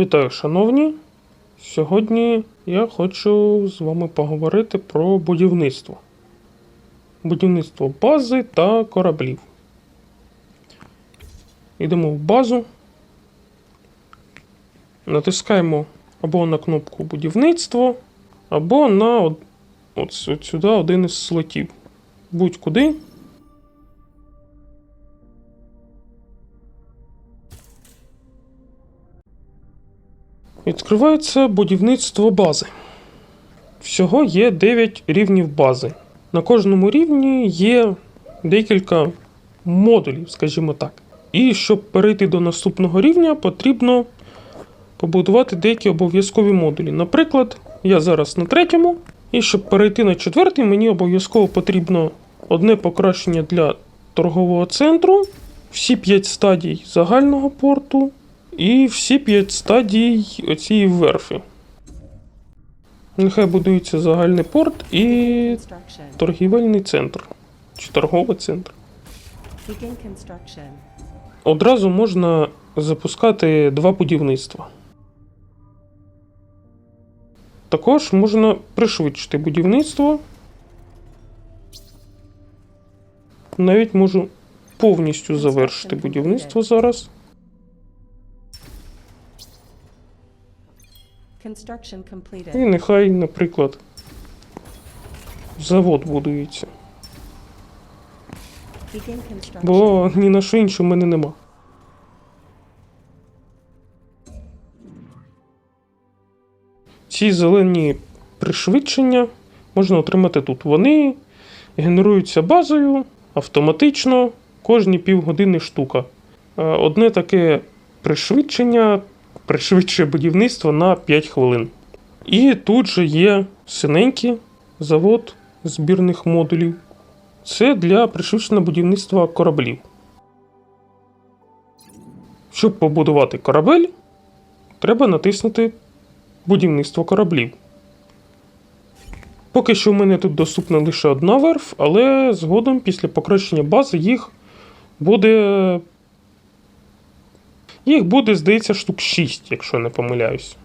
Вітаю, шановні. Сьогодні я хочу з вами поговорити про будівництво. Будівництво бази та кораблів. Йдемо в базу. Натискаємо або на кнопку будівництво, або на от, от, сюди один із слотів. Будь-куди. Відкривається будівництво бази. Всього є 9 рівнів бази. На кожному рівні є декілька модулів, скажімо так. І щоб перейти до наступного рівня, потрібно побудувати деякі обов'язкові модулі. Наприклад, я зараз на третьому, і щоб перейти на четвертий, мені обов'язково потрібно одне покращення для торгового центру, всі 5 стадій загального порту, і всі 5 стадій оцієї верфи. Нехай будується загальний порт і торгівельний центр. Чи торговий центр. Одразу можна запускати два будівництва. Також можна пришвидшити будівництво. Навіть можу повністю завершити будівництво зараз. Construction І нехай, наприклад, завод будується. Бо ні на що інше в мене нема. Ці зелені пришвидшення можна отримати тут. Вони генеруються базою автоматично кожні півгодини штука. Е, Одне таке пришвидшення пришвидшує будівництво на 5 хвилин. І тут же є синенький завод збірних модулів. Це для пришвидшеного будівництва кораблів. Щоб побудувати корабель, треба натиснути будівництво кораблів. Поки що в мене тут доступна лише одна верф, але згодом після покращення бази їх буде. Їх буде, здається, штук 6, якщо не помиляюсь.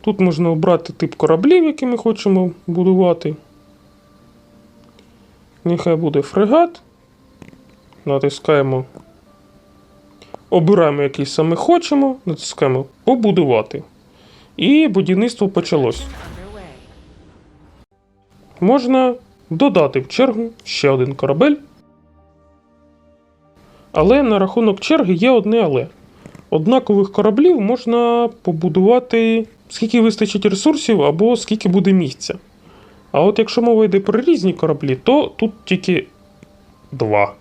Тут можна обрати тип кораблів, які ми хочемо будувати. Нехай буде фрегат. Натискаємо. Обираємо, який саме хочемо. Натискаємо побудувати. І будівництво почалось. Можна додати в чергу ще один корабель. Але на рахунок черги є одне але. Однакових кораблів можна побудувати скільки вистачить ресурсів або скільки буде місця. А от якщо мова йде про різні кораблі, то тут тільки два.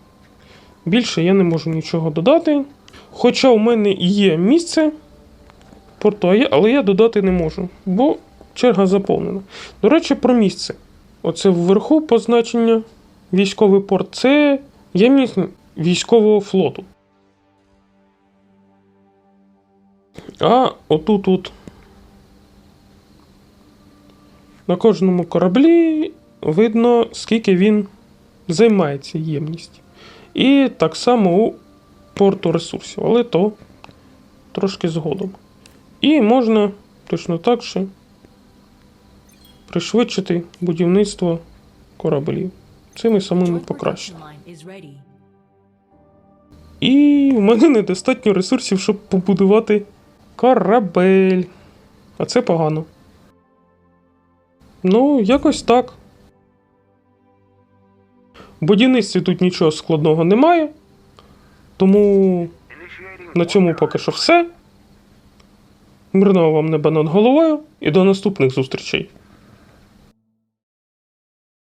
Більше я не можу нічого додати. Хоча у мене є місце порту, але я додати не можу, бо черга заповнена. До речі, про місце. Оце вверху позначення військовий порт це ємність військового флоту. А отут от на кожному кораблі видно, скільки він займає цю ємність. І так само у порту ресурсів, але то трошки згодом. І можна точно так же пришвидшити будівництво кораблів цими самими покращеннями. І в мене недостатньо ресурсів, щоб побудувати корабель. А це погано. Ну, якось так. В будівництві тут нічого складного немає. Тому на цьому поки що все. Мирного вам неба над головою і до наступних зустрічей.